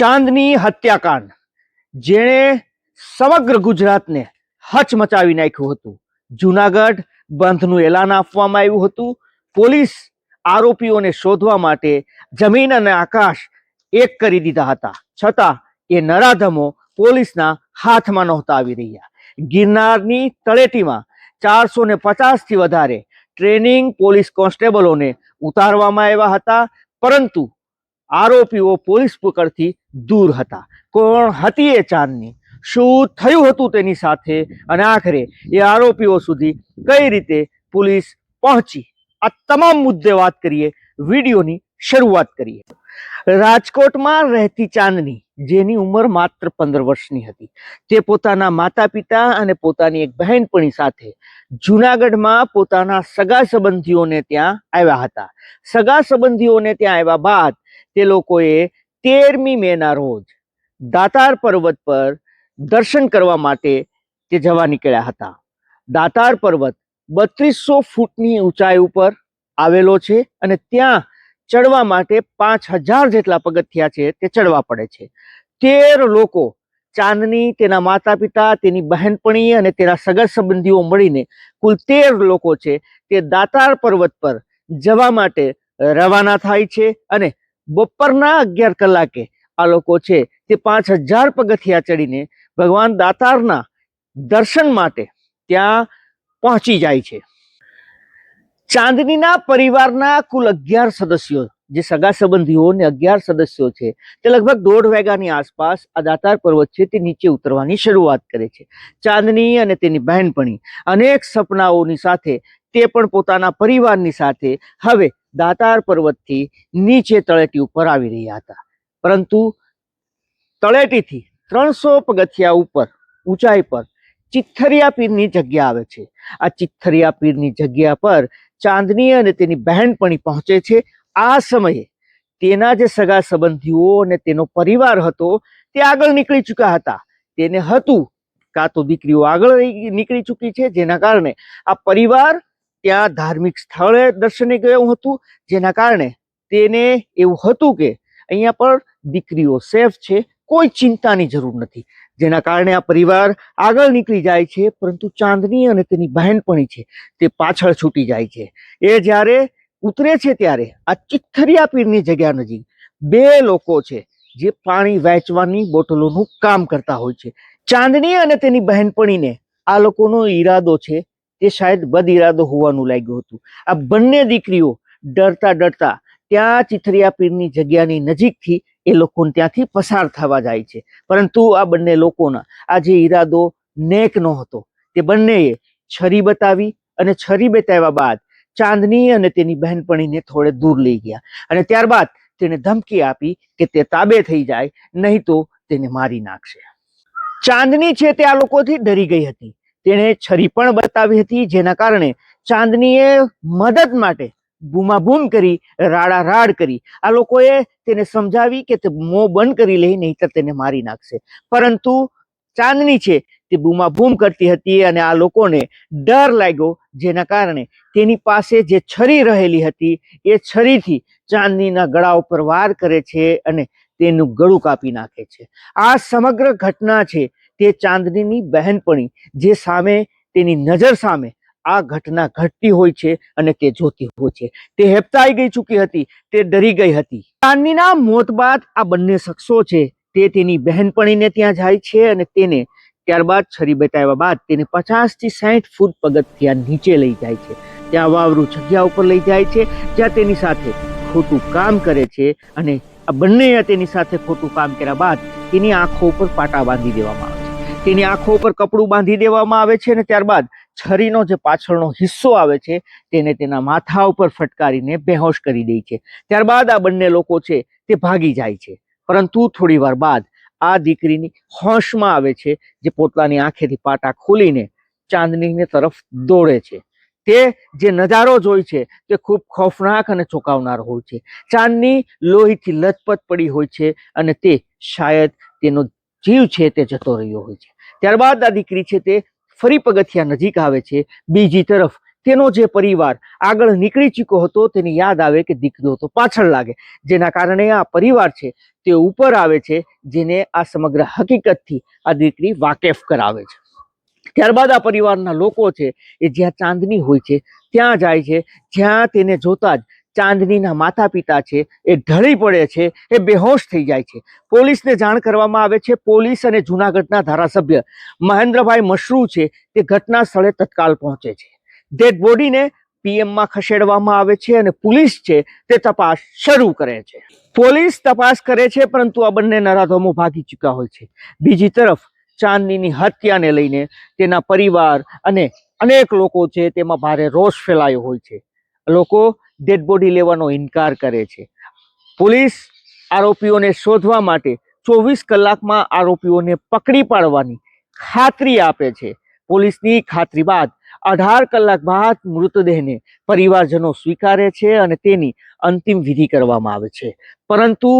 ચાંદની હત્યાકાંડ, જેણે સમગ્ર ગુજરાતને હચમચાવી નાખ્યું હતું. જુનાગઢ બંધનું એલાન આપવામાં આવ્યું હતું. પોલીસ આરોપીઓને શોધવા માટે જમીન અને આકાશ એક કરી દીધા હતા. છતાં એ નરાધમો પોલીસના હાથમાં નહોતા આવી રહ્યા. ગિરનારની તળેટીમાં ચારસો ને પચાસથી વધારે ટ્રેનિંગ પોલીસ કોન્સ્ટેબલોને ઉતારવામાં આવ્યા હતા. પરંતુ આરોપીઓ પોલીસ પકડથી દૂર હતા. કોણ હતી એ ચાંદની શું થયું હતું તેની સાથે? અને આખરે એ આરોપીઓ સુધી કઈ રીતે પોલીસ પહોંચી? આ તમામ મુદ્દે વાત કરીએ, વિડીયોની શરૂઆત કરીએ. રાજકોટમાં રહેતી ચાંદની, જેની ઉંમર માત્ર પંદર વર્ષની હતી, તે પોતાના માતા પિતા અને પોતાની એક બહેનપણી સાથે જુનાગઢમાં પોતાના સગા સંબંધીઓને ત્યાં આવ્યા હતા. સગા સંબંધીઓને ત્યાં આવ્યા બાદ તે લોકોએ તેરમી મેના રોજ દાતાર પર્વત પર દર્શન કરવા માટે તે જવા નીકળ્યા હતા. દાતાર પર્વત બત્રીસો ફૂટની ઊંચાઈ ઉપર આવેલો છે અને ત્યાં ચડવા માટે પાંચ હજાર જેટલા પગથિયા છે તે ચડવા પડે છે. તેર લોકો ચાંદની, તેના માતા પિતા તેની બહેનપણી અને તેના સગા સંબંધીઓ મળીને કુલ તેર લોકો છે તે દાતાર પર્વત પર જવા માટે રવાના થાય છે અને બપોરના અગિયાર કલાકે આ લોકો છે તે પાંચ હજાર પગથિયા ચડીને ભગવાન દાતારના દર્શન માટે ત્યાં પહોંચી જાય છે. ચાંદનીના પરિવારના કુલ અગિયાર સદસ્યો, જે સગા સંબંધીઓ ને અગિયાર સદસ્યો છે, તે લગભગ દોઢ વાગ્યાની આસપાસ આ દાતાર પર્વત છે તે નીચે ઉતરવાની શરૂઆત કરે છે. ચાંદની અને તેની બહેનપણી અનેક સપનાઓની સાથે તે પણ પોતાના પરિવારની સાથે હવે દાતાર પર્વતથી નીચે તળેટી ઉપર આવી રહ્યા હતા. પરંતુ તળેટીથી ત્રણસો પગથિયા ઉપર, ઊંચાઈ પર ચિથરિયા પીરની જગ્યા આવે છે. આ ચિથરિયા પીરની જગ્યા પર ચાંદની અને તેની બહેનપણી પહોંચે છે. આ સમયે તેના જે સગા સંબંધીઓ અને તેનો પરિવાર હતો તે આગળ નીકળી ચૂક્યા હતા. તેને હતું કાં તો દીકરીઓ આગળ નીકળી ચૂકી છે, જેના કારણે આ પરિવાર ત્યાં ધાર્મિક સ્થળે દર્શને ગયું હતું, જેના કારણે તેને એવું હતું કે અહીંયા પર દીકરીઓ સેફ છે, કોઈ ચિંતાની જરૂર નથી. જેના કારણે આ પરિવાર આગળ નીકળી જાય છે, પરંતુ ચાંદની અને તેની બહેનપણી છે, તે પાછળ છૂટી જાય છે. એ જ્યારે ઉતરે છે ત્યારે આ ચિથરિયા પીરની જગ્યા નજીક બે લોકો છે, જે પાણી વહેંચવાની બોટલોનું કામ કરતા હોય છે. ચાંદની અને તેની બહેનપણીને આ લોકોનો ઈરાદો છે તે શાયદ બદ ઇરાદો હોવાનું લાગ્યું હતું. આ બંને દીકરીઓ ડરતા ડરતા ત્યાં ચિથરિયા પીરની જગ્યાની નજીકથી એ લોકો ત્યાંથી પસાર થવા જાય છે. પરંતુ આ બંને લોકોના આ જે ઈરાદો નેક નો હતો તે બંનેએ છરી બતાવી અને છરી બતાવ્યા બાદ ચાંદની અને તેની બહેનપણીને થોડે દૂર લઈ ગયા અને ત્યારબાદ તેને ધમકી આપી કે તે તાબે થઈ જાય, નહીં તો તેને મારી નાખશે. ચાંદની છે તે આ લોકોથી ડરી ગઈ હતી. તેણે છરી પણ બતાવી હતી, જેના કારણે ચાંદનીએ મદદ માટે બૂમાબૂમ કરી, રાડા રાડ કરી. આ લોકોએ તેને સમજાવી કે તે મોં બંધ કરી લે, નહીતર તેને મારી નાખશે. પરંતુ ચાંદની છે, તે બૂમાબૂમ કરતી હતી અને આ લોકોને ડર લાગ્યો, જેના કારણે તેની પાસે જે છરી રહેલી હતી, એ છરીથી ચાંદનીના ગળા ઉપર વાર કરે છે અને તેનું ગળું કાપી નાખે છે. આ સમગ્ર ઘટના છે તે ચાંદનીની બહેનપણી, જે સામે, તેની નજર સામે આ ઘટના ઘટતી હોય છે અને તે જોતી હોય છે. તે હેપતાઈ ગઈ ચૂકી હતી, તે ડરી ગઈ હતી. ચાંદનીના મોત બાદ આ બંને શખ્સો છે, તે તેની બહેનપણીને ત્યાં જાય છે અને તેને ત્યારબાદ છરી બતાવ્યા બાદ તેને પચાસથી સાઠ ફૂટ પગથિયા નીચે લઈ જાય છે. ત્યાં વાવરું જગ્યા ઉપર લઈ જાય છે, જ્યાં તેની સાથે ખોટું કામ કરે છે અને આ બંને તેની સાથે ખોટું કામ કર્યા બાદ તેની આંખો ઉપર પાટા બાંધી દેવામાં આવે છે. તેની આંખો ઉપર કપડું બાંધી દેવામાં આવે છે અને ત્યારબાદ છરીનો જે પાછળનો હિસ્સો આવે છે તેને તેના માથા ઉપર ફટકારીને બેહોશ કરી દે છે. ત્યારબાદ આ બંને લોકો છે તે ભાગી જાય છે. પરંતુ થોડી વાર બાદ આ દીકરીની હોશમાં આવે છે જે પોતાની આંખેથી પાટા ખોલીને ચાંદનીને તરફ દોડે છે. તે જે નજારો જોઈ છે તે ખૂબ ખોફનાક અને ચોંકાવનાર હોય છે. ચાંદની લોહીથી લથપથ પડી હોય છે અને તે શાયદ તેનો જીવ છે તે જતો રહ્યો હોય છે. ત્યારબાદ આ દીકરી છે તે ફરી પગથિયા નજીક આવે છે. બીજી તરફ તેનો જે પરિવાર આગળ નીકળી ચૂક્યો હતો તેની યાદ આવે કે દીકરીઓ તો પાછળ લાગે. જેના કારણે આ પરિવાર છે તે ઉપર આવે છે જેને આ સમગ્ર હકીકતથી આ દીકરી વાકેફ કરાવે છે. ત્યારબાદ આ પરિવારના લોકો છે, એ જ્યાં ચાંદની હોય છે, ત્યાં જાય છે, જ્યાં તેને જોતા જ ચાંદનીના માતા પિતા છે, એ ઢળી પડે છે, એ બેહોશ થઈ જાય છે. પોલીસને જાણ કરવામાં આવે છે, પોલીસ અને જૂનાગઢના ધારાસભ્ય મહેન્દ્રભાઈ મશરૂ છે, તે ઘટના સ્થળે તત્કાલ પહોંચે છે. ડેડ બોડીને પીએમમાં ખસેડવામાં આવે છે અને પોલીસ છે, તે તપાસ શરૂ કરે છે. પોલીસ તપાસ કરે છે, પરંતુ આ બંને નરાધમો ભાગી ચૂક્યા હોય છે. બીજી તરફ ચાંદનીની હત્યાને લઈને તેના પરિવાર અને અનેક લોકો છે તેમાં ભારે રોષ ફેલાયો હોય છે. લોકો ડેડ બોડી લેવાનો ઇનકાર કરે છે. પોલીસ આરોપીઓને શોધવા માટે ચોવીસ કલાકમાં આરોપીઓને પકડી પાડવાની ખાતરી આપે છે. પોલીસની ખાતરી બાદ અઢાર કલાક બાદ મૃતદેહને પરિવારજનો સ્વીકારે છે અને તેની અંતિમ વિધિ કરવામાં આવે છે. પરંતુ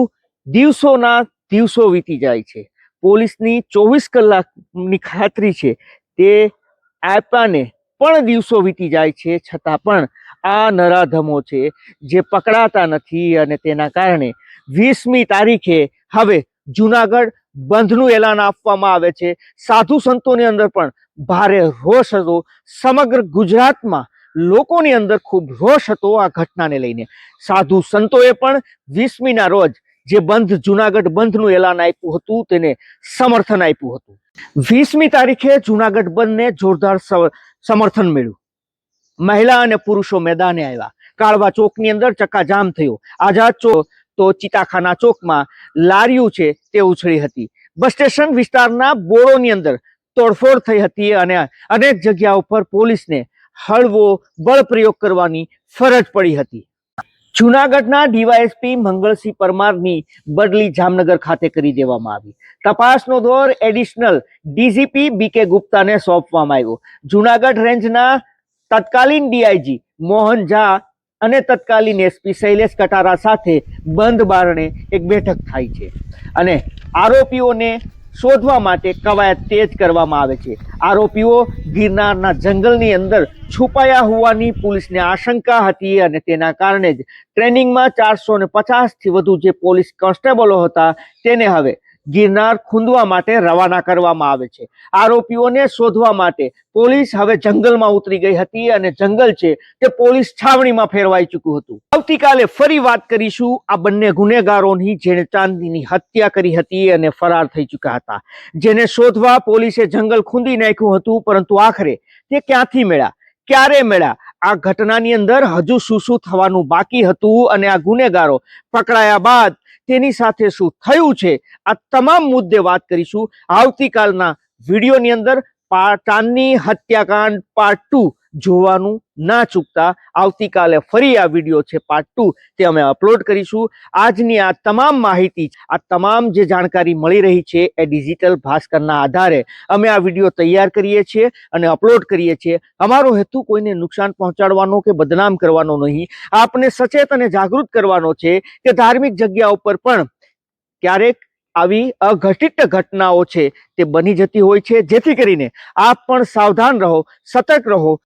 દિવસોના દિવસો વીતી જાય છે. પોલીસની ચોવીસ કલાકની ખાતરી છે. તે આપ્યાને પણ દિવસો વીતી જાય છે, છતાં પણ આ નરાધમો છે જે પકડાતા નથી અને તેના કારણે વીસમી તારીખે હવે જુનાગઢ બંધનું એલાન આપવામાં આવે છે. સાધુ સંતોની અંદર પણ ભારે રોષ હતો. સમગ્ર ગુજરાતમાં લોકોની અંદર ખૂબ રોષ હતો આ ઘટનાને લઈને. સાધુ સંતોએ પણ વીસમીના રોજ જે બંધ, જુનાગઢ બંધનું એલાન આપ્યું હતું, તેને સમર્થન આપ્યું હતું. વીસમી તારીખે જુનાગઢ બંધને જોરદાર સમર્થન મળ્યું. મહિલા અને પુરુષો મેદાને આવ્યા. કાળવા ચોકની અંદર ચક્કાજામ થયો. આઝાદ ચોક તો ચિતાખાના ચોકમાં લારીઓ છે તે ઉછળી હતી. બસ સ્ટેશન વિસ્તારના બોરોની અંદર તોડફોડ થઈ હતી અને, અનેક જગ્યાઓ પર પોલીસને હળવો બળ પ્રયોગ કરવાની ફરજ પડી હતી. જુનાગઢના ડીવાયએસપી મંગળસિંહ પરમારની બદલી જામનગર ખાતે કરી દેવામાં આવી. તપાસનો દોર એડિશનલ ડીજીપી બીકે ગુપ્તાને સોંપવામાં આવ્યો. જુનાગઢ રેન્જના તત્કાલીન ડીઆઈજી મોહન ઝા અને તત્કાલીન એસપી શૈલેષ કટારા સાથે બંધ બારણે એક બેઠક થાય છે. અને આરોપીઓને શોધવા માટે કવાયત તેજ કરવામાં આવે છે. આરોપીઓ ગિરનારના જંગલની અંદર છુપાયા હોવાની પોલીસને આશંકા હતી અને તેના કારણે જ ટ્રેનિંગમાં ચારસો ને પચાસથી વધુ જે પોલીસ કોન્સ્ટેબલો હતા તેને હવે ગિરનાર ખૂંદવા માટે રવાના કરવામાં આવે છે. આરોપીઓને શોધવા માટે પોલીસ હવે જંગલમાં ઉતરી ગઈ હતી અને જંગલ છે તે પોલીસ છાવણીમાં ફેરવાઈ ચૂક્યું હતું. આવતીકાલે ફરી વાત કરીશું આ બંને ગુનેગારોની જેણે ચાંદીની હત્યા કરી હતી અને ફરાર થઈ ચૂક્યા હતા. જેને શોધવા પોલીસે જંગલ ખૂંદી નાખ્યું હતું, પરંતુ આખરે તે ક્યાંથી મળ્યા? ક્યારે મળ્યા? આ ઘટનાની અંદર હજુ શું શું થવાનું બાકી હતું અને આ ગુનેગારો પકડાયા બાદ તેની સાથે શું થયું છે? આ તમામ મુદ્દે વાત કરીશું. આવતીકાલના વિડીયોની અંદર પા- હત્યાકાંડ પાર્ટ ટુ જોવાનું ના ચૂકતા. આવતીકાલે ફરી આ વીડિયો છે પાર્ટ ટુ તે અમે અપલોડ કરીશું. આજની આ તમામ માહિતી, આ તમામ જે જાણકારી મળી રહી છે એ ડિજિટલ ભાસ્કરના આધારે અમે આ વીડિયો તૈયાર કરીએ છીએ અને અપલોડ કરીએ છીએ. અમારો હેતુ કોઈને નુકસાન પહોંચાડવાનો કે બદનામ કરવાનો નહીં. આપને સચેત અને જાગૃત કરવાનો છે કે ધાર્મિક જગ્યા ઉપર પણ ક્યારેક આવી અઘટિત ઘટનાઓ છે તે બની જતી હોય છે. જેથી કરીને આપ પણ સાવધાન રહો, સતર્ક રહો